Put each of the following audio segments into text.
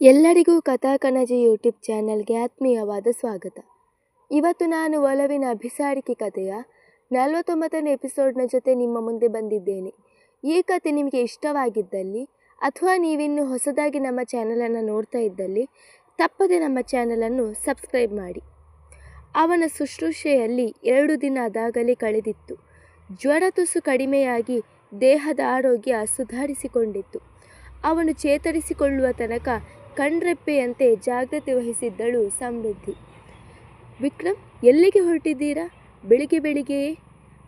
ಎಲ್ಲರಿಗೂ ಕಥಾ ಕಣಜಿ ಯೂಟ್ಯೂಬ್ ಚಾನಲ್ಗೆ ಆತ್ಮೀಯವಾದ ಸ್ವಾಗತ. ಇವತ್ತು ನಾನು ಒಲವಿನ ಅಭಿಸಾರಿಕೆ ಕಥೆಯ ನಲವತ್ತೊಂಬತ್ತನೇ ಎಪಿಸೋಡ್ನ ಜೊತೆ ನಿಮ್ಮ ಮುಂದೆ ಬಂದಿದ್ದೇನೆ. ಈ ಕತೆ ನಿಮಗೆ ಇಷ್ಟವಾಗಿದ್ದಲ್ಲಿ ಅಥವಾ ನೀವಿನ್ನು ಹೊಸದಾಗಿ ನಮ್ಮ ಚಾನಲನ್ನು ನೋಡ್ತಾ ಇದ್ದಲ್ಲಿ, ತಪ್ಪದೆ ನಮ್ಮ ಚಾನಲನ್ನು ಸಬ್ಸ್ಕ್ರೈಬ್ ಮಾಡಿ. ಅವನ ಶುಶ್ರೂಷೆಯಲ್ಲಿ ಎರಡು ದಿನ ಅದಾಗಲೇ ಕಳೆದಿತ್ತು. ಜ್ವರ ತುಸು ಕಡಿಮೆಯಾಗಿ ದೇಹದ ಆರೋಗ್ಯ ಸುಧಾರಿಸಿಕೊಂಡಿತ್ತು. ಅವನು ಚೇತರಿಸಿಕೊಳ್ಳುವ ತನಕ ಕಣ್ರೆಪ್ಪೆಯಂತೆ ಜಾಗ್ರತೆ ವಹಿಸಿದ್ದಳು ಸಮೃದ್ಧಿ. ವಿಕ್ರಮ್, ಎಲ್ಲಿಗೆ ಹೊರಟಿದ್ದೀರಾ? ಬೆಳಿಗ್ಗೆ ಬೆಳಿಗ್ಗೆಯೇ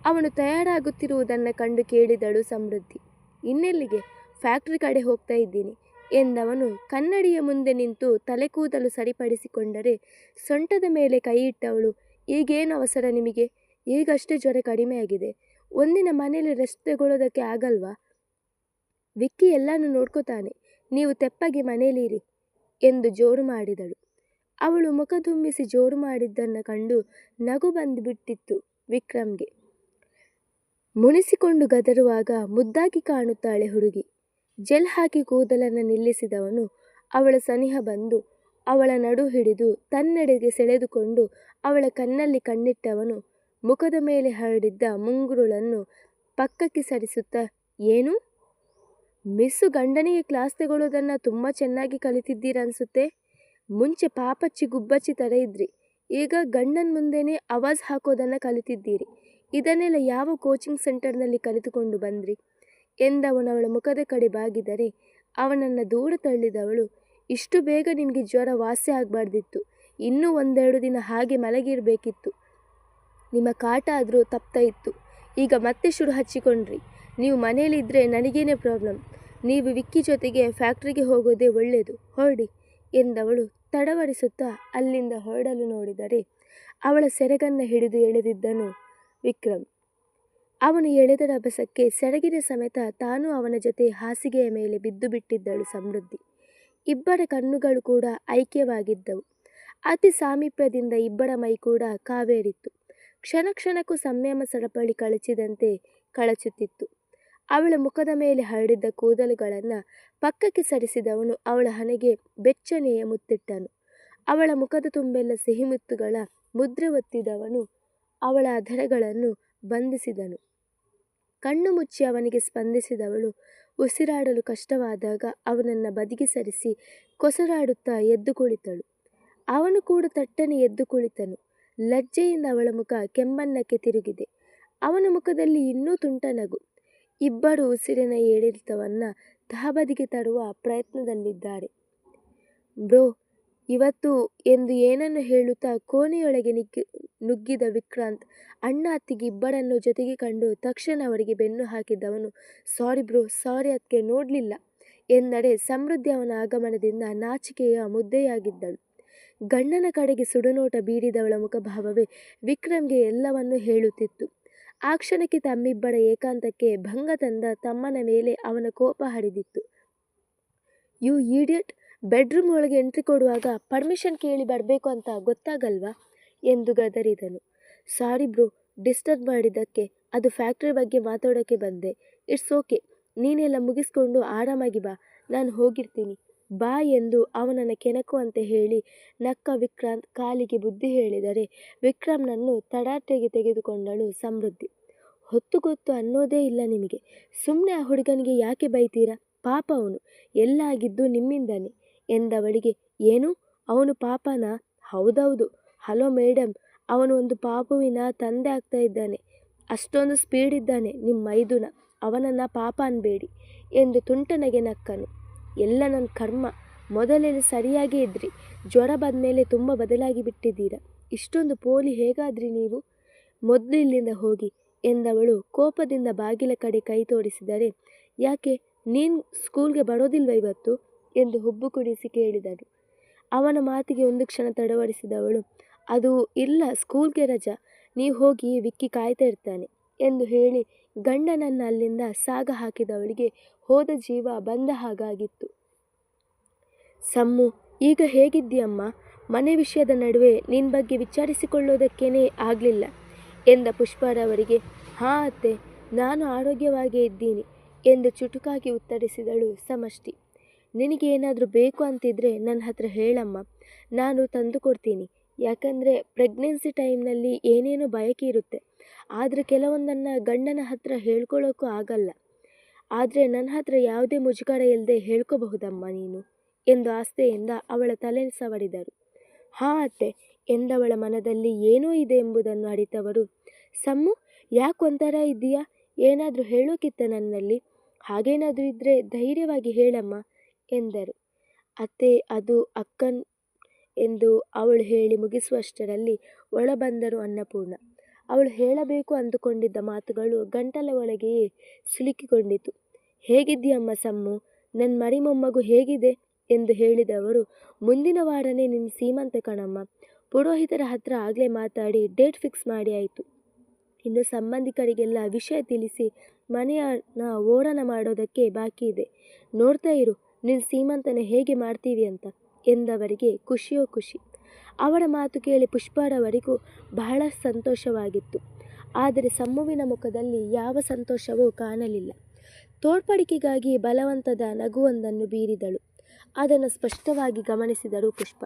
ಅವನು ತಯಾರಾಗುತ್ತಿರುವುದನ್ನು ಕಂಡು ಕೇಳಿದಳು ಸಮೃದ್ಧಿ. ಇನ್ನೆಲ್ಲಿಗೆ? ಫ್ಯಾಕ್ಟ್ರಿ ಕಡೆ ಹೋಗ್ತಾ ಇದ್ದೀನಿ ಎಂದವನು ಕನ್ನಡಿಯ ಮುಂದೆ ನಿಂತು ತಲೆ ಕೂದಲು ಸರಿಪಡಿಸಿಕೊಂಡರೆ ಸೊಂಟದ ಮೇಲೆ ಕೈ ಇಟ್ಟವಳು, ಈಗೇನು ಅವಸರ ನಿಮಗೆ? ಈಗಷ್ಟೇ ಜ್ವರ ಕಡಿಮೆಯಾಗಿದೆ ಒಂದಿನ ಮನೆಯಲ್ಲಿ ರೆಸ್ಟ್ ತಗೊಳ್ಳೋದಕ್ಕೆ ಆಗಲ್ವಾ? ವಿಕ್ಕಿ ಎಲ್ಲನೂ ನೋಡ್ಕೋತಾನೆ, ನೀವು ತೆಪ್ಪಗೆ ಮನೇಲಿರಿ. ಎಂದು ಜೋರು ಮಾಡಿದಳು. ಅವಳು ಮುಖ ತುಂಬಿಸಿ ಜೋರು ಮಾಡಿದ್ದನ್ನು ಕಂಡು ನಗು ಬಂದುಬಿಟ್ಟಿತ್ತು ವಿಕ್ರಮ್ಗೆ. ಮುನಿಸಿಕೊಂಡು ಗದರುವಾಗ ಮುದ್ದಾಗಿ ಕಾಣುತ್ತಾಳೆ ಹುಡುಗಿ. ಜೆಲ್ ಹಾಕಿ ಕೂದಲನ್ನು ನಿಲ್ಲಿಸಿದವನು ಅವಳ ಸನಿಹ ಬಂದು ಅವಳ ನಡು ಹಿಡಿದು ತನ್ನೆಡೆಗೆ ಸೆಳೆದುಕೊಂಡು ಅವಳ ಕಣ್ಣಲ್ಲಿ ಕಣ್ಣಿಟ್ಟವನು ಮುಖದ ಮೇಲೆ ಹರಡಿದ್ದ ಮುಂಗುರುಳನ್ನು ಪಕ್ಕಕ್ಕೆ ಸರಿಸುತ್ತಾ, ಏನು? ಮಿಸ್ಸು ಗಂಡನಿಗೆ ಕ್ಲಾಸ್ ತಗೊಳ್ಳೋದನ್ನು ತುಂಬ ಚೆನ್ನಾಗಿ ಕಲಿತಿದ್ದೀರ ಅನಿಸುತ್ತೆ? ಮುಂಚೆ ಪಾಪಚ್ಚಿ ಗುಬ್ಬಚ್ಚಿ ಥರ ಇದ್ರಿ. ಈಗ ಗಂಡನ ಮುಂದೆನೇ ಆವಾಜ್ ಹಾಕೋದನ್ನು ಕಲಿತಿದ್ದೀರಿ. ಇದನ್ನೆಲ್ಲ ಯಾವ ಕೋಚಿಂಗ್ ಸೆಂಟರ್ನಲ್ಲಿ ಕಲಿತುಕೊಂಡು ಬಂದ್ರಿ? ಎಂದವನು ಅವಳ ಮುಖದ ಕಡೆ ಬಾಗಿದರೆ ಅವನನ್ನು ದೂರ ತಳ್ಳಿದವಳು, ಇಷ್ಟು ಬೇಗ ನಿಮಗೆ ಜ್ವರ ವಾಸಿ ಆಗಬಾರ್ದಿತ್ತು. ಇನ್ನೂ ಒಂದೆರಡು ದಿನ ಹಾಗೆ ಮಲಗಿರಬೇಕಿತ್ತು. ನಿಮ್ಮ ಕಾಟ ಆದರೂ ತಪ್ತಾ ಇತ್ತು. ಈಗ ಮತ್ತೆ ಶುರು ಹಚ್ಚಿಕೊಂಡ್ರಿ. ನೀವು ಮನೇಲಿದ್ದರೆ ನನಗೇನೇ ಪ್ರಾಬ್ಲಮ್ ನೀವು ವಿಕ್ಕಿ ಜೊತೆಗೆ ಫ್ಯಾಕ್ಟ್ರಿಗೆ ಹೋಗೋದೇ ಒಳ್ಳೆಯದು, ಹೊರಡಿ, ಎಂದವಳು ತಡವರಿಸುತ್ತಾ ಅಲ್ಲಿಂದ ಹೊರಡಲು ನೋಡಿದರೆ ಅವಳ ಸೆರಗನ್ನು ಹಿಡಿದು ಎಳೆದಿದ್ದನು ವಿಕ್ರಮ್. ಅವನು ಎಳೆದ ರಭಸಕ್ಕೆ ಸೆರಗಿನ ಸಮೇತ ತಾನು ಅವನ ಜೊತೆ ಹಾಸಿಗೆಯ ಮೇಲೆ ಬಿದ್ದು ಬಿಟ್ಟಿದ್ದಳು ಸಮೃದ್ಧಿ. ಇಬ್ಬರ ಕಣ್ಣುಗಳು ಕೂಡ ಐಕ್ಯವಾಗಿದ್ದವು. ಅತಿ ಸಾಮೀಪ್ಯದಿಂದ ಇಬ್ಬರ ಮೈ ಕೂಡ ಕಾವೇರಿತ್ತು. ಕ್ಷಣ ಕ್ಷಣಕ್ಕೂ ಸಂಯಮ ಸರಪಳಿ ಕಳಚಿದಂತೆ ಕಳಚುತ್ತಿತ್ತು. ಅವಳ ಮುಖದ ಮೇಲೆ ಹರಡಿದ್ದ ಕೂದಲುಗಳನ್ನು ಪಕ್ಕಕ್ಕೆ ಸರಿಸಿದವನು ಅವಳ ಹಣೆಗೆ ಬೆಚ್ಚನೆಯ ಮುತ್ತಿಟ್ಟನು. ಅವಳ ಮುಖದ ತುಂಬೆಲ್ಲ ಸಿಹಿಮುತ್ತುಗಳ ಮುದ್ರೆ ಒತ್ತಿದವನು ಅವಳ ಅಧರಗಳನ್ನು ಬಂಧಿಸಿದನು. ಕಣ್ಣು ಮುಚ್ಚಿ ಅವನಿಗೆ ಸ್ಪಂದಿಸಿದವಳು ಉಸಿರಾಡಲು ಕಷ್ಟವಾದಾಗ ಅವನನ್ನು ಬದಿಗೆ ಸರಿಸಿ ಕೊಸರಾಡುತ್ತಾ ಎದ್ದು ಕುಳಿತಳು. ಅವನು ಕೂಡ ತಟ್ಟನೆ ಎದ್ದು ಕುಳಿತನು. ಲಜ್ಜೆಯಿಂದ ಅವಳ ಮುಖ ಕೆಮ್ಮಣ್ಣಕ್ಕೆ ತಿರುಗಿದೆ. ಅವನ ಮುಖದಲ್ಲಿ ಇನ್ನೂ ತುಂಟ ನಗು. ಇಬ್ಬರು ಉಸಿರಿನ ಏರಿಳಿತವನ್ನು ತಹಬದಿಗೆ ತರುವ ಪ್ರಯತ್ನದಲ್ಲಿದ್ದಾರೆ. ಬ್ರೋ, ಇವತ್ತು ಎಂದು ಏನನ್ನು ಹೇಳುತ್ತಾ ಕೋಣೆಯೊಳಗೆ ನಿಗ್ಗಿ ನುಗ್ಗಿದ ವಿಕ್ರಾಂತ್ ಅಣ್ಣ ಅತ್ತಿಗೆ ಇಬ್ಬರನ್ನು ಜೊತೆಗೆ ಕಂಡು ತಕ್ಷಣ ಅವರಿಗೆ ಬೆನ್ನು ಹಾಕಿದ್ದವನು, ಸಾರಿ ಬ್ರೋ, ಸಾರಿ ಅದಕ್ಕೆ ನೋಡಲಿಲ್ಲ ಎಂದರೆ ಸಮೃದ್ಧಿ ಅವನ ಆಗಮನದಿಂದ ನಾಚಿಕೆಯ ಮುದ್ದೆಯಾಗಿದ್ದಳು. ಗಂಡನ ಕಡೆಗೆ ಸುಡುನೋಟ ಬೀರಿದವಳ ಮುಖಭಾವವೇ ವಿಕ್ರಮ್ಗೆ ಎಲ್ಲವನ್ನೂ ಹೇಳುತ್ತಿತ್ತು. ಆ ಕ್ಷಣಕ್ಕೆ ತಮ್ಮಿಬ್ಬರ ಏಕಾಂತಕ್ಕೆ ಭಂಗ ತಂದ ತಮ್ಮನ ಮೇಲೆ ಅವನ ಕೋಪ ಹರಿದಿತ್ತು. ಯು ಈಡಿಯಟ್, ಬೆಡ್ರೂಮ್ ಒಳಗೆ ಎಂಟ್ರಿ ಕೊಡುವಾಗ ಪರ್ಮಿಷನ್ ಕೇಳಿ ಬರಬೇಕು ಅಂತ ಗೊತ್ತಾಗಲ್ವಾ? ಎಂದು ಗದರಿದನು. ಸಾರಿ ಬ್ರೋ, ಡಿಸ್ಟರ್ಬ್ ಮಾಡಿದ್ದಕ್ಕೆ, ಅದು ಫ್ಯಾಕ್ಟ್ರಿ ಬಗ್ಗೆ ಮಾತಾಡೋಕ್ಕೆ ಬಂದೆ. ಇಟ್ಸ್ ಓಕೆ, ನೀನೆಲ್ಲ ಮುಗಿಸ್ಕೊಂಡು ಆರಾಮಾಗಿ ಬಾ. ನಾನು ಹೋಗಿರ್ತೀನಿ. ಬಾ ಎಂದು ಅವನನ್ನು ಕೆಣಕುವಂತೆ ಹೇಳಿ ನಕ್ಕ ವಿಕ್ರಾಂತ್ ಕಾಲಿಗೆ ಬುದ್ಧಿ ಹೇಳಿದರೆ ವಿಕ್ರಮ್ನನ್ನು ತಡಾಟೆಗೆ ತೆಗೆದುಕೊಂಡಳು ಸಮೃದ್ಧಿ. ಹೊತ್ತು ಗೊತ್ತು ಅನ್ನೋದೇ ಇಲ್ಲ ನಿಮಗೆ. ಸುಮ್ಮನೆ ಆ ಹುಡುಗನಿಗೆ ಯಾಕೆ ಬೈತೀರಾ? ಪಾಪ ಅವನು. ಎಲ್ಲ ಆಗಿದ್ದು ನಿಮ್ಮಿಂದನೇ ಎಂದವಳಿಗೆ, ಏನು? ಅವನು ಪಾಪನ? ಹೌದೌದು. ಹಲೋ ಮೇಡಮ್ ಅವನು ಒಂದು ಪಾಪುವಿನ ತಂದೆ ಆಗ್ತಾ ಇದ್ದಾನೆ. ಅಷ್ಟೊಂದು ಸ್ಪೀಡ್ ಇದ್ದಾನೆ, ನಿಮ್ಮ ಮೈದುನ ಅವನನ್ನು ಪಾಪ ಅನ್ಬೇಡಿ ಎಂದು ತುಂಟನಗೆ ನಕ್ಕನು. ಎಲ್ಲ ನನ್ನ ಕರ್ಮ. ಮೊದಲೆಲ್ಲ ಸರಿಯಾಗೇ ಇದ್ರಿ. ಜ್ವರ ಬಂದಮೇಲೆ ತುಂಬ ಬದಲಾಗಿ ಬಿಟ್ಟಿದ್ದೀರ. ಇಷ್ಟೊಂದು ಪೋಲಿ ಹೇಗಾದ್ರಿ ನೀವು? ಮೊದಲು ಇಲ್ಲಿಂದ ಹೋಗಿ ಎಂದವಳು ಕೋಪದಿಂದ ಬಾಗಿಲ ಕಡೆ ಕೈ ತೋರಿಸಿದರೆ, ಯಾಕೆ, ನೀನು ಸ್ಕೂಲ್ಗೆ ಬರೋದಿಲ್ವ ಇವತ್ತು? ಎಂದು ಹುಬ್ಬು ಕುಡಿಸಿ ಕೇಳಿದಳು ಅವನ ಮಾತಿಗೆ ಒಂದು ಕ್ಷಣ ತಡವರಿಸಿದವಳು ಅದು ಇಲ್ಲ, ಸ್ಕೂಲ್ಗೆ ರಜಾ. ನೀವು ಹೋಗಿ ವಿಕ್ಕಿ ಕಾಯ್ತಾ ಇರ್ತಾನೆ. ಎಂದು ಹೇಳಿ ಗಂಡನನ್ನು ಅಲ್ಲಿಂದ ಸಾಗ ಹಾಕಿದವಳಿಗೆ ಹೋದ ಜೀವ ಬಂದ ಹಾಗಾಗಿತ್ತು. ಸಮ್ಮು, ಈಗ ಹೇಗಿದ್ದೀಯಮ್ಮ? ಮನೆ ವಿಷಯದ ನಡುವೆ ನಿನ್ನ ಬಗ್ಗೆ ವಿಚಾರಿಸಿಕೊಳ್ಳೋದಕ್ಕೇನೆ ಆಗಲಿಲ್ಲ ಎಂದ ಪುಷ್ಪರವರಿಗೆ ಹಾಂ ಅತ್ತೆ, ನಾನು ಆರೋಗ್ಯವಾಗೇ ಇದ್ದೀನಿ ಎಂದು ಚುಟುಕಾಗಿ ಉತ್ತರಿಸಿದಳು ಸಮಷ್ಟಿ. ನಿನಗೆ ಏನಾದರೂ ಬೇಕು ಅಂತಿದ್ರೆ ನನ್ನ ಹತ್ರ ಹೇಳಮ್ಮ. ನಾನು ತಂದು ಕೊಡ್ತೀನಿ. ಯಾಕಂದರೆ ಪ್ರೆಗ್ನೆನ್ಸಿ ಟೈಮ್ನಲ್ಲಿ ಏನೇನೋ ಬಯಕೆ ಇರುತ್ತೆ. ಆದರೆ ಕೆಲವೊಂದನ್ನು ಗಂಡನ ಹತ್ರ ಹೇಳ್ಕೊಳ್ಳೋಕ್ಕೂ ಆಗಲ್ಲ. ಆದರೆ ನನ್ನ ಹತ್ರ ಯಾವುದೇ ಮುಜುಗರ ಇಲ್ಲದೆ ಹೇಳ್ಕೋಬಹುದಮ್ಮ ನೀನು? ಎಂದು ಆಸ್ತೆಯಿಂದ ಅವಳ ತಲೆ ಸವಡಿದರು ಹಾ ಅತ್ತೆ, ಎಂದವಳ ಮನದಲ್ಲಿ ಏನೋ ಇದೆ ಎಂಬುದನ್ನು ಅರಿತವರು. ಸಮ್ಮು, ಯಾಕೆ ಒಂಥರ ಇದೆಯಾ ಏನಾದರೂ ಹೇಳೋಕಿತ್ತ ನನ್ನಲ್ಲಿ. ಹಾಗೇನಾದರೂ ಇದ್ದರೆ ಧೈರ್ಯವಾಗಿ ಹೇಳಮ್ಮ, ಎಂದರು. ಅತ್ತೆ, ಅದು ಅಕ್ಕನ್ ಎಂದು ಅವಳು ಹೇಳಿ ಮುಗಿಸುವಷ್ಟರಲ್ಲಿ ಒಳ ಬಂದರು ಅನ್ನಪೂರ್ಣ. ಅವಳು ಹೇಳಬೇಕು ಅಂದುಕೊಂಡಿದ್ದ ಮಾತುಗಳು ಗಂಟಲ ಒಳಗೆಯೇ ಸಿಲುಕಿಕೊಂಡಿತು. ಹೇಗಿದ್ದೀಯಮ್ಮ ಸಮ್ಮು? ನನ್ನ ಮರಿ ಮೊಮ್ಮಗು ಹೇಗಿದೆ? ಎಂದು ಹೇಳಿದವರು, ಮುಂದಿನ ವಾರನೇ ನಿನ್ನ ಸೀಮಂತ ಕಣಮ್ಮ. ಪುರೋಹಿತರ ಹತ್ರ ಆಗಲೇ ಮಾತಾಡಿ ಡೇಟ್ ಫಿಕ್ಸ್ ಮಾಡಿ ಆಯಿತು. ಇನ್ನು ಸಂಬಂಧಿಕರಿಗೆಲ್ಲ ವಿಷಯ ತಿಳಿಸಿ ಮನೆಯನ್ನ ಓಡನ ಮಾಡೋದಕ್ಕೆ ಬಾಕಿ ಇದೆ. ನೋಡ್ತಾ ಇರು ನಿನ್ನ ಸೀಮಂತನ ಹೇಗೆ ಮಾಡ್ತೀವಿ ಅಂತ, ಎಂದವರಿಗೆ ಖುಷಿಯೋ ಖುಷಿ. ಅವರ ಮಾತು ಕೇಳಿ ಪುಷ್ಪರವರಿಗೂ ಬಹಳ ಸಂತೋಷವಾಗಿತ್ತು. ಆದರೆ ಸಮ್ಮುವಿನ ಮುಖದಲ್ಲಿ ಯಾವ ಸಂತೋಷವೂ ಕಾಣಲಿಲ್ಲ. ತೋಡ್ಪಡಿಕೆಗಾಗಿ ಬಲವಂತದ ನಗುವೊಂದನ್ನು ಬೀರಿದಳು. ಅದನ್ನು ಸ್ಪಷ್ಟವಾಗಿ ಗಮನಿಸಿದರು ಪುಷ್ಪ.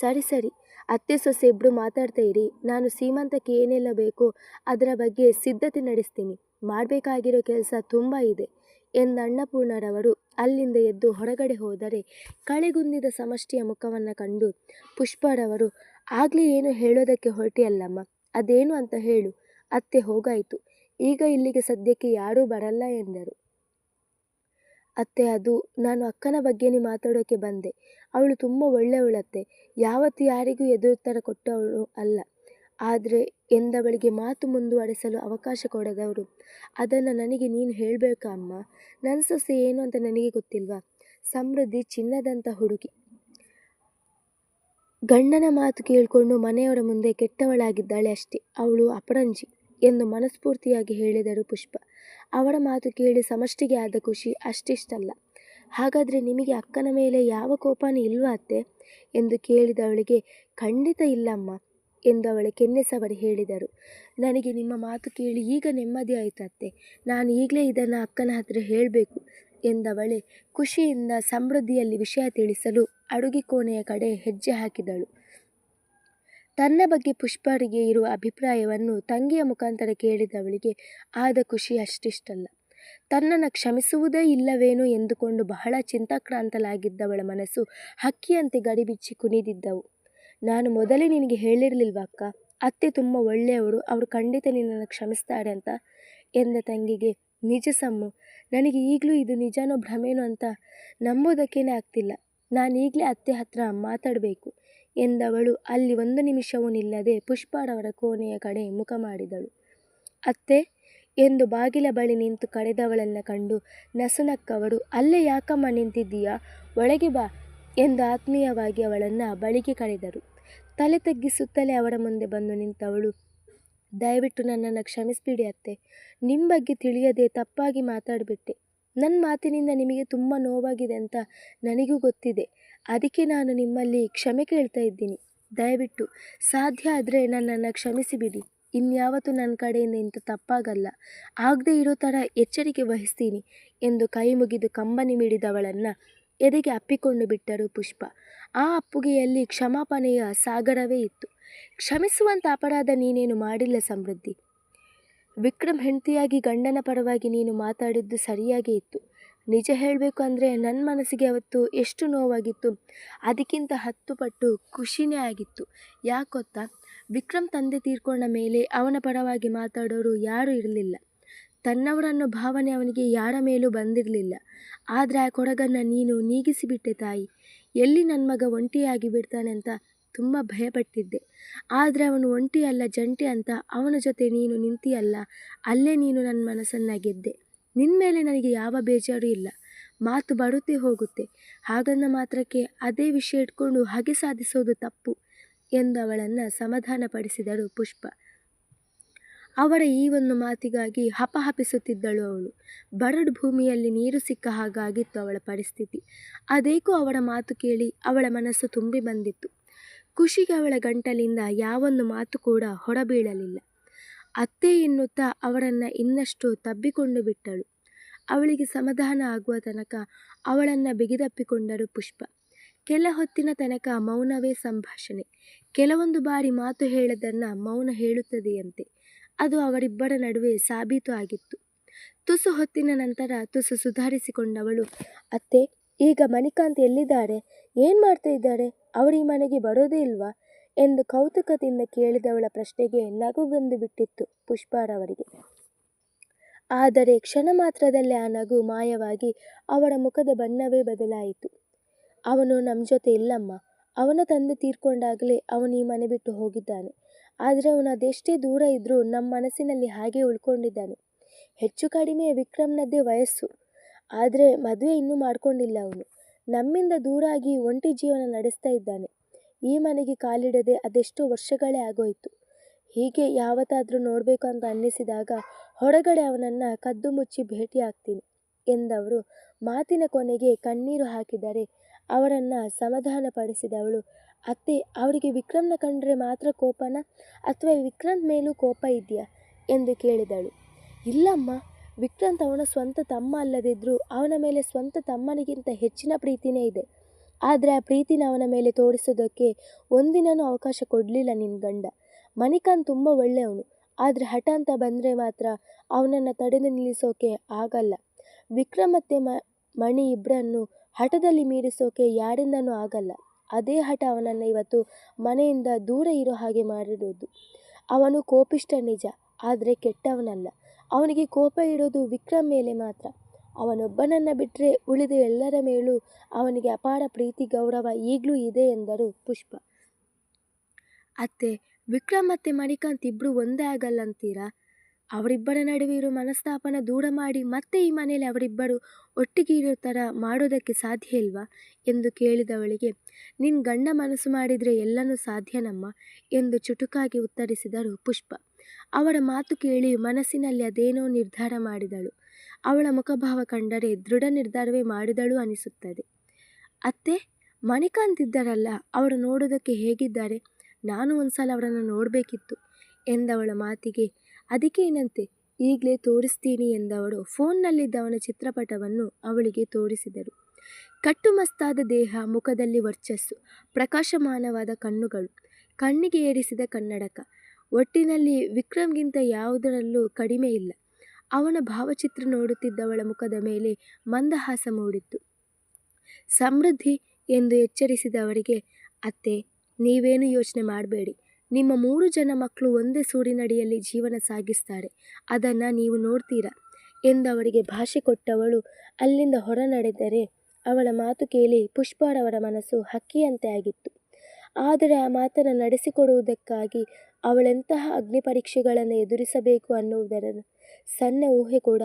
ಸರಿ ಸರಿ. ಅತ್ತೆ ಸೊಸೆ ಇಬ್ಬರು ಮಾತಾಡ್ತಾ ಇರಿ. ನಾನು ಸೀಮಂತಕ್ಕೆ ಏನೆಲ್ಲ ಬೇಕೋ ಅದರ ಬಗ್ಗೆ ಸಿದ್ಧತೆ ನಡೆಸ್ತೀನಿ. ಮಾಡಬೇಕಾಗಿರೋ ಕೆಲಸ ತುಂಬ ಇದೆ. ಎಂದ ಅನ್ನಪೂರ್ಣರವರು ಅಲ್ಲಿಂದ ಎದ್ದು ಹೊರಗಡೆ ಹೋದರೆ ಕಳೆಗುಂದಿದ ಸಮಷ್ಟಿಯ ಮುಖವನ್ನು ಕಂಡು ಪುಷ್ಪರವರು, ಆಗಲೇ ಏನು ಹೇಳೋದಕ್ಕೆ ಹೊರಟಿಯಲ್ಲಮ್ಮ ಅದೇನು ಅಂತ ಹೇಳು, ಅತ್ತೆ ಹೋಗಾಯಿತು. ಈಗ ಇಲ್ಲಿಗೆ ಸದ್ಯಕ್ಕೆ ಯಾರೂ ಬರಲ್ಲ ಎಂದರು. ಅತ್ತೆ ಅದು, ನಾನು ಅಕ್ಕನ ಬಗ್ಗೆನೇ ಮಾತಾಡೋಕೆ ಬಂದೆ. ಅವಳು ತುಂಬ ಒಳ್ಳೆಯವಳತ್ತೆ ಯಾವತ್ತು ಯಾರಿಗೂ ಎದುರುತ್ತರ ಕೊಟ್ಟವಳು ಅಲ್ಲ. ಆದರೆ ಎಂದವಳಿಗೆ ಮಾತು ಮುಂದುವರೆಸಲು ಅವಕಾಶ ಕೊಡದವರು. ಅದನ್ನು ನನಗೆ ನೀನು ಹೇಳಬೇಕಾ ಅಮ್ಮ? ನನ್ನ ಸೊಸೆ ಏನು ಅಂತ ನನಗೆ ಗೊತ್ತಿಲ್ವಾ? ಸಮೃದ್ಧಿ ಚಿನ್ನದಂಥ ಹುಡುಗಿ. ಗಂಡನ ಮಾತು ಕೇಳಿಕೊಂಡು ಮನೆಯವರ ಮುಂದೆ ಕೆಟ್ಟವಳಾಗಿದ್ದಾಳೆ ಅಷ್ಟೇ. ಅವಳು ಅಪರಂಜಿ ಎಂದು ಮನಸ್ಫೂರ್ತಿಯಾಗಿ ಹೇಳಿದರು ಪುಷ್ಪ. ಅವರ ಮಾತು ಕೇಳಿ ಸಮಷ್ಟಿಗೆ ಆದ ಖುಷಿ ಅಷ್ಟಿಷ್ಟಲ್ಲ. ಹಾಗಾದರೆ ನಿಮಗೆ ಅಕ್ಕನ ಮೇಲೆ ಯಾವ ಕೋಪನೂ ಇಲ್ವಾ ಅತ್ತೆ? ಎಂದು ಕೇಳಿದವಳಿಗೆ, ಖಂಡಿತ ಇಲ್ಲಮ್ಮ. ಎಂದು ಅವಳ ಕೆನ್ನೆಸವರಿ ಹೇಳಿದರು. ನನಗೆ ನಿಮ್ಮ ಮಾತು ಕೇಳಿ ಈಗ ನೆಮ್ಮದಿ ಆಯಿತತ್ತೆ ನಾನು ಈಗಲೇ ಇದನ್ನು ಅಕ್ಕನ ಹತ್ತಿರ ಹೇಳಬೇಕು ಎಂದವಳೆ ಖುಷಿಯಿಂದ ಸಮೃದ್ಧಿಯಲ್ಲಿ ವಿಷಯ ತಿಳಿಸಲು ಅಡುಗೆ ಕೋಣೆಯ ಕಡೆ ಹೆಜ್ಜೆ ಹಾಕಿದಳು. ತನ್ನ ಬಗ್ಗೆ ಪುಷ್ಪರಿಗೆ ಇರುವ ಅಭಿಪ್ರಾಯವನ್ನು ತಂಗಿಯ ಮುಖಾಂತರ ಕೇಳಿದವಳಿಗೆ ಆದ ಖುಷಿ ಅಷ್ಟಿಷ್ಟಲ್ಲ. ತನ್ನನ್ನು ಕ್ಷಮಿಸುವುದೇ ಇಲ್ಲವೇನೋ ಎಂದುಕೊಂಡು ಬಹಳ ಚಿಂತಾಕ್ರಾಂತಲಾಗಿದ್ದವಳ ಮನಸ್ಸು ಹಕ್ಕಿಯಂತೆ ಗಡಿಬಿಚ್ಚಿ ಕುಣಿದಿದ್ದವು. ನಾನು ಮೊದಲೇ ನಿನಗೆ ಹೇಳಿರಲಿಲ್ವಾ ಅಕ್ಕ? ಅತ್ತೆ ತುಂಬ ಒಳ್ಳೆಯವರು, ಅವರು ಖಂಡಿತ ನಿನ್ನನ್ನು ಕ್ಷಮಿಸ್ತಾರೆ ಅಂತ ಎಂದ ತಂಗಿಗೆ, ನಿಜ ಸಮ್ಮು, ನನಗೆ ಈಗಲೂ ಇದು ನಿಜನೋ ಭ್ರಮೇನೋ ಅಂತ ನಂಬೋದಕ್ಕೇನೆ ಆಗ್ತಿಲ್ಲ. ನಾನು ಈಗಲೇ ಅತ್ತೆ ಹತ್ರ ಮಾತಾಡಬೇಕು ಎಂದವಳು ಅಲ್ಲಿ ಒಂದು ನಿಮಿಷವೂ ನಿಲ್ಲದೆ ಪುಷ್ಪಾರವರ ಕೋಣೆಯ ಕಡೆ ಮುಖ ಮಾಡಿದಳು. ಅತ್ತೆ ಎಂದು ಬಾಗಿಲ ಬಳಿ ನಿಂತು ಕರೆದವಳನ್ನು ಕಂಡು ನಸುನಕ್ಕವರು ಅಲ್ಲೇ ಯಾಕಮ್ಮ ನಿಂತಿದ್ದೀಯಾ? ಒಳಗೆ ಬಾ ಎಂದು ಆತ್ಮೀಯವಾಗಿ ಅವಳನ್ನು ಬಳಿಗೆ ಕರೆದರು. ತಲೆ ತಗ್ಗಿಸುತ್ತಲೇ ಅವರ ಮುಂದೆ ಬಂದು ನಿಂತವಳು. ದಯವಿಟ್ಟು ನನ್ನನ್ನು ಕ್ಷಮಿಸಿಬಿಡಿ ಅತ್ತೆ. ನಿಮ್ಮ ಬಗ್ಗೆ ತಿಳಿಯದೆ ತಪ್ಪಾಗಿ ಮಾತಾಡಿಬಿಟ್ಟೆ. ನನ್ನ ಮಾತಿನಿಂದ ನಿಮಗೆ ತುಂಬ ನೋವಾಗಿದೆ ಅಂತ ನನಗೂ ಗೊತ್ತಿದೆ. ಅದಕ್ಕೆ ನಾನು ನಿಮ್ಮಲ್ಲಿ ಕ್ಷಮೆ ಕೇಳ್ತಾ ಇದ್ದೀನಿ. ದಯವಿಟ್ಟು, ಸಾಧ್ಯ ಆದರೆ ನನ್ನನ್ನು ಕ್ಷಮಿಸಿಬಿಡಿ. ಇನ್ಯಾವತ್ತೂ ನನ್ನ ಕಡೆಯಿಂದ ಇಂಥ ತಪ್ಪಾಗಲ್ಲ. ಆಗದೇ ಇರೋ ಥರ ಎಚ್ಚರಿಕೆ ವಹಿಸ್ತೀನಿ ಎಂದು ಕೈ ಮುಗಿದು ಕಂಬನಿ ಮಿಡಿದವಳನ್ನು ಎದೆಗೆ ಅಪ್ಪಿಕೊಂಡು ಬಿಟ್ಟರು ಪುಷ್ಪ. ಆ ಅಪ್ಪುಗೆಯಲ್ಲಿ ಕ್ಷಮಾಪಣೆಯ ಸಾಗರವೇ ಇತ್ತು. ಕ್ಷಮಿಸುವಂಥ ಅಪರಾಧ ನೀನೇನು ಮಾಡಿಲ್ಲ ಸಮೃದ್ಧಿ. ವಿಕ್ರಮ್ ಹೆಂಡತಿಯಾಗಿ ಗಂಡನ ಪರವಾಗಿ ನೀನು ಮಾತಾಡಿದ್ದು ಸರಿಯಾಗೇ ಇತ್ತು. ನಿಜ ಹೇಳಬೇಕು ಅಂದರೆ ನನ್ನ ಮನಸ್ಸಿಗೆ ಅವತ್ತು ಎಷ್ಟು ನೋವಾಗಿತ್ತು. ಅದಕ್ಕಿಂತ ಹತ್ತು ಪಟ್ಟು ಖುಷಿನೇ ಆಗಿತ್ತು. ಯಾಕೊತ್ತಾ ವಿಕ್ರಮ್ ತಂದೆ ತೀರ್ಕೊಂಡ ಮೇಲೆ ಅವನ ಪರವಾಗಿ ಮಾತಾಡೋರು ಯಾರೂ ಇರಲಿಲ್ಲ. ತನ್ನವರನ್ನು ಭಾವನೆ ಅವನಿಗೆ ಯಾರ ಮೇಲೂ ಬಂದಿರಲಿಲ್ಲ. ಆದರೆ ಆ ಕೊಡಗನ್ನು ನೀನು ನೀಗಿಸಿಬಿಟ್ಟೆ ತಾಯಿ. ಎಲ್ಲಿ ನನ್ನ ಮಗ ಒಂಟಿಯಾಗಿ ಬಿಡ್ತಾನೆ ಅಂತ ತುಂಬ ಭಯಪಟ್ಟಿದ್ದೆ. ಆದರೆ ಅವನು ಒಂಟಿ ಅಲ್ಲ, ಜಂಟಿ ಅಂತ ಅವನ ಜೊತೆ ನೀನು ನಿಂತಿಯಲ್ಲ, ಅಲ್ಲೇ ನೀನು ನನ್ನ ಮನಸ್ಸನ್ನು ಗೆದ್ದೆ. ನಿನ್ನ ಮೇಲೆ ನನಗೆ ಯಾವ ಬೇಜಾರು ಇಲ್ಲ. ಮಾತು ಬರುತ್ತೆ ಹೋಗುತ್ತೆ. ಹಾಗನ್ನ ಮಾತ್ರಕ್ಕೆ ಅದೇ ವಿಷಯ ಇಟ್ಕೊಂಡು ಹಗೆ ಸಾಧಿಸೋದು ತಪ್ಪು ಎಂದು ಅವಳನ್ನು ಸಮಾಧಾನಪಡಿಸಿದಳು ಪುಷ್ಪ. ಅವರ ಈ ಒಂದು ಮಾತಿಗಾಗಿ ಹಪಹಪಿಸುತ್ತಿದ್ದಳು ಅವಳು. ಬರಡು ಭೂಮಿಯಲ್ಲಿ ನೀರು ಸಿಕ್ಕ ಹಾಗಾಗಿತ್ತು ಅವಳ ಪರಿಸ್ಥಿತಿ. ಅದೇಕೋ ಅವಳ ಮಾತು ಕೇಳಿ ಅವಳ ಮನಸ್ಸು ತುಂಬಿ ಬಂದಿತ್ತು. ಖುಷಿಗೆ ಅವಳ ಗಂಟಲಿಂದ ಯಾವೊಂದು ಮಾತು ಕೂಡ ಹೊರಬೀಳಲಿಲ್ಲ. ಅತ್ತೆ ಎನ್ನುತ್ತಾ ಅವರನ್ನು ಇನ್ನಷ್ಟು ತಬ್ಬಿಕೊಂಡು ಬಿಟ್ಟಳು. ಅವಳಿಗೆ ಸಮಾಧಾನ ಆಗುವ ತನಕ ಅವಳನ್ನು ಬಿಗಿದಪ್ಪಿಕೊಂಡರು ಪುಷ್ಪ. ಕೆಲ ಹೊತ್ತಿನ ತನಕ ಮೌನವೇ ಸಂಭಾಷಣೆ. ಕೆಲವೊಂದು ಬಾರಿ ಮಾತು ಹೇಳದನ್ನು ಮೌನ ಹೇಳುತ್ತದೆಯಂತೆ. ಅದು ಅವರಿಬ್ಬರ ನಡುವೆ ಸಾಬೀತು ಆಗಿತ್ತು. ತುಸು ಹೊತ್ತಿನ ನಂತರ ತುಸು ಸುಧಾರಿಸಿಕೊಂಡವಳು, ಅತ್ತೆ, ಈಗ ಮಣಿಕಾಂತ್ ಎಲ್ಲಿದ್ದಾರೆ? ಏನು ಮಾಡ್ತಾ ಇದ್ದಾರೆ? ಅವರು ಈ ಮನೆಗೆ ಬರೋದೇ ಇಲ್ವಾ? ಎಂದು ಕೌತುಕದಿಂದ ಕೇಳಿದವಳ ಪ್ರಶ್ನೆಗೆ ನಗು ಬಂದು ಬಿಟ್ಟಿತ್ತು ಪುಷ್ಪಾರವರಿಗೆ ಆದರೆ ಕ್ಷಣ ಮಾತ್ರದಲ್ಲೇ ಆ ನಗು ಮಾಯವಾಗಿ ಅವರ ಮುಖದ ಬಣ್ಣವೇ ಬದಲಾಯಿತು. ಅವನು ನಮ್ಮ ಜೊತೆ ಇಲ್ಲಮ್ಮ. ಅವನ ತಂದೆ ತೀರ್ಕೊಂಡಾಗಲೇ ಅವನು ಈ ಮನೆ ಬಿಟ್ಟು ಹೋಗಿದ್ದಾನೆ. ಆದರೆ ಅವನು ಅದೆಷ್ಟೇ ದೂರ ಇದ್ದರೂ ನಮ್ಮ ಮನಸ್ಸಿನಲ್ಲಿ ಹಾಗೆ ಉಳ್ಕೊಂಡಿದ್ದಾನೆ. ಹೆಚ್ಚು ಕಡಿಮೆ ವಿಕ್ರಮ್ನದ್ದೇ ವಯಸ್ಸು. ಆದರೆ ಮದುವೆ ಇನ್ನೂ ಮಾಡ್ಕೊಂಡಿಲ್ಲ ಅವನು. ನಮ್ಮಿಂದ ದೂರಾಗಿ ಒಂಟಿ ಜೀವನ ನಡೆಸ್ತಾ ಇದ್ದಾನೆ. ಈ ಮನೆಗೆ ಕಾಲಿಡದೆ ಅದೆಷ್ಟೋ ವರ್ಷಗಳೇ ಆಗೋಯಿತು. ಹೀಗೆ ಯಾವತ್ತಾದರೂ ನೋಡಬೇಕು ಅಂತ ಅನ್ನಿಸಿದಾಗ ಹೊರಗಡೆ ಅವನನ್ನು ಕದ್ದು ಮುಚ್ಚಿ ಭೇಟಿ ಆಗ್ತೀನಿ ಎಂದವರು ಮಾತಿನ ಕೊನೆಗೆ ಕಣ್ಣೀರು ಹಾಕಿದರೆ ಅವರನ್ನು ಸಮಾಧಾನಪಡಿಸಿದವಳು ಅತ್ತೆ ಅವರಿಗೆ ವಿಕ್ರಮ್ನ ಕಂಡರೆ ಮಾತ್ರ ಕೋಪನ? ಅಥವಾ ವಿಕ್ರಾಂತ್ ಮೇಲೂ ಕೋಪ ಇದೆಯಾ? ಎಂದು ಕೇಳಿದಳು. ಇಲ್ಲಮ್ಮ ವಿಕ್ರಾಂತ್ ಅವನ ಸ್ವಂತ ತಮ್ಮ ಅಲ್ಲದಿದ್ದರೂ ಅವನ ಮೇಲೆ ಸ್ವಂತ ತಮ್ಮನಿಗಿಂತ ಹೆಚ್ಚಿನ ಪ್ರೀತಿನೇ ಇದೆ. ಆದರೆ ಆ ಪ್ರೀತಿನ ಅವನ ಮೇಲೆ ತೋರಿಸೋದಕ್ಕೆ ಒಂದಿನನೂ ಅವಕಾಶ ಕೊಡಲಿಲ್ಲ ನಿನ್ನ ಗಂಡ. ಮಣಿಕಾಂತ್ ತುಂಬ ಒಳ್ಳೆಯವನು. ಆದರೆ ಹಠ ಅಂತ ಬಂದರೆ ಮಾತ್ರ ಅವನನ್ನು ತಡೆದು ನಿಲ್ಲಿಸೋಕೆ ಆಗಲ್ಲ. ವಿಕ್ರಮ್ ಮತ್ತು ಮಣಿ ಇಬ್ಬರನ್ನು ಹಠದಲ್ಲಿ ಮೀರಿಸೋಕೆ ಯಾರಿಂದನೂ ಆಗಲ್ಲ. ಅದೇ ಹಠ ಅವನನ್ನು ಇವತ್ತು ಮನೆಯಿಂದ ದೂರ ಇರೋ ಹಾಗೆ ಮಾಡಿರೋದು. ಅವನು ಕೋಪಿಷ್ಟ ನಿಜ, ಆದರೆ ಕೆಟ್ಟವನಲ್ಲ. ಅವನಿಗೆ ಕೋಪ ಇಡೋದು ವಿಕ್ರಮ್ ಮೇಲೆ ಮಾತ್ರ. ಅವನೊಬ್ಬನನ್ನು ಬಿಟ್ಟರೆ ಉಳಿದ ಎಲ್ಲರ ಮೇಲೂ ಅವನಿಗೆ ಅಪಾರ ಪ್ರೀತಿ, ಗೌರವ ಈಗಲೂ ಇದೆ ಎಂದರು ಪುಷ್ಪ. ಅತ್ತೆ, ವಿಕ್ರಮ್ ಮತ್ತು ಮಣಿಕಾಂತ್ ಇಬ್ಬರು ಒಂದೇ ಆಗಲ್ಲ ಅಂತೀರಾ? ಅವರಿಬ್ಬರ ನಡುವೆ ಇರೋ ಮನಸ್ತಾಪನ ದೂರ ಮಾಡಿ ಮತ್ತೆ ಈ ಮನೆಯಲ್ಲಿ ಅವರಿಬ್ಬರು ಒಟ್ಟಿಗೆ ಇರೋ ಥರ ಮಾಡೋದಕ್ಕೆ ಸಾಧ್ಯ ಇಲ್ವಾ? ಎಂದು ಕೇಳಿದವಳಿಗೆ ನಿನ್ನ ಗಂಡ ಮನಸ್ಸು ಮಾಡಿದರೆ ಎಲ್ಲನೂ ಸಾಧ್ಯನಮ್ಮ ಎಂದು ಚುಟುಕಾಗಿ ಉತ್ತರಿಸಿದರು ಪುಷ್ಪ. ಅವರ ಮಾತು ಕೇಳಿ ಮನಸ್ಸಿನಲ್ಲಿ ಅದೇನೋ ನಿರ್ಧಾರ ಮಾಡಿದಳು. ಅವಳ ಮುಖಭಾವ ಕಂಡರೆ ದೃಢ ನಿರ್ಧಾರವೇ ಮಾಡಿದಳು ಅನಿಸುತ್ತದೆ. ಅತ್ತೆ, ಮಣಿಕಾಂತ್ ಇದ್ದಾರಲ್ಲ, ಅವರು ನೋಡೋದಕ್ಕೆ ಹೇಗಿದ್ದಾರೆ? ನಾನು ಒಂದ್ಸಲ ಅವರನ್ನು ನೋಡಬೇಕಿತ್ತು. ಎಂದವಳ ಮಾತಿಗೆ. ಅದಕ್ಕೇನಂತೆ? ಈಗಲೇ ತೋರಿಸ್ತೀನಿ ಎಂದವಳು. ಫೋನ್ನಲ್ಲಿದ್ದವನ ಚಿತ್ರಪಟವನ್ನು ಅವಳಿಗೆ ತೋರಿಸಿದರು. ಕಟ್ಟುಮಸ್ತಾದ ದೇಹ, ಮುಖದಲ್ಲಿ ವರ್ಚಸ್ಸು, ಪ್ರಕಾಶಮಾನವಾದ ಕಣ್ಣುಗಳು, ಕಣ್ಣಿಗೆ ಏರಿಸಿದ ಕನ್ನಡಕ. ಒಟ್ಟಿನಲ್ಲಿ ವಿಕ್ರಮ್ಗಿಂತ ಯಾವುದರಲ್ಲೂ ಕಡಿಮೆ ಇಲ್ಲ. ಅವನ ಭಾವಚಿತ್ರ ನೋಡುತ್ತಿದ್ದವಳ ಮುಖದ ಮೇಲೆ ಮಂದಹಾಸ ಮೂಡಿತ್ತು. ಸಮೃದ್ಧಿ ಎಂದು ಎಚ್ಚರಿಸಿದವರಿಗೆ, ಅತ್ತೆ, ನೀವೇನು ಯೋಚನೆ ಮಾಡಬೇಡಿ. ನಿಮ್ಮ ಮೂರು ಜನ ಮಕ್ಕಳು ಒಂದೇ ಸೂರಿನಡಿಯಲ್ಲಿ ಜೀವನ ಸಾಗಿಸ್ತಾರೆ. ಅದನ್ನು ನೀವು ನೋಡ್ತೀರಾ? ಎಂದವರಿಗೆ ಭಾಷೆ ಕೊಟ್ಟವಳು ಅಲ್ಲಿಂದ ಹೊರ ನಡೆದರೆ ಅವಳ ಮಾತು ಕೇಳಿ ಪುಷ್ಪಾರವರ ಮನಸ್ಸು ಹಕ್ಕಿಯಂತೆ ಆಗಿತ್ತು. ಆದರೆ ಆ ಮಾತನ್ನು ನಡೆಸಿಕೊಡುವುದಕ್ಕಾಗಿ ಅವಳೆಂತಹ ಅಗ್ನಿ ಪರೀಕ್ಷೆಗಳನ್ನು ಎದುರಿಸಬೇಕು ಅನ್ನುವುದರ ಸಣ್ಣ ಊಹೆ ಕೂಡ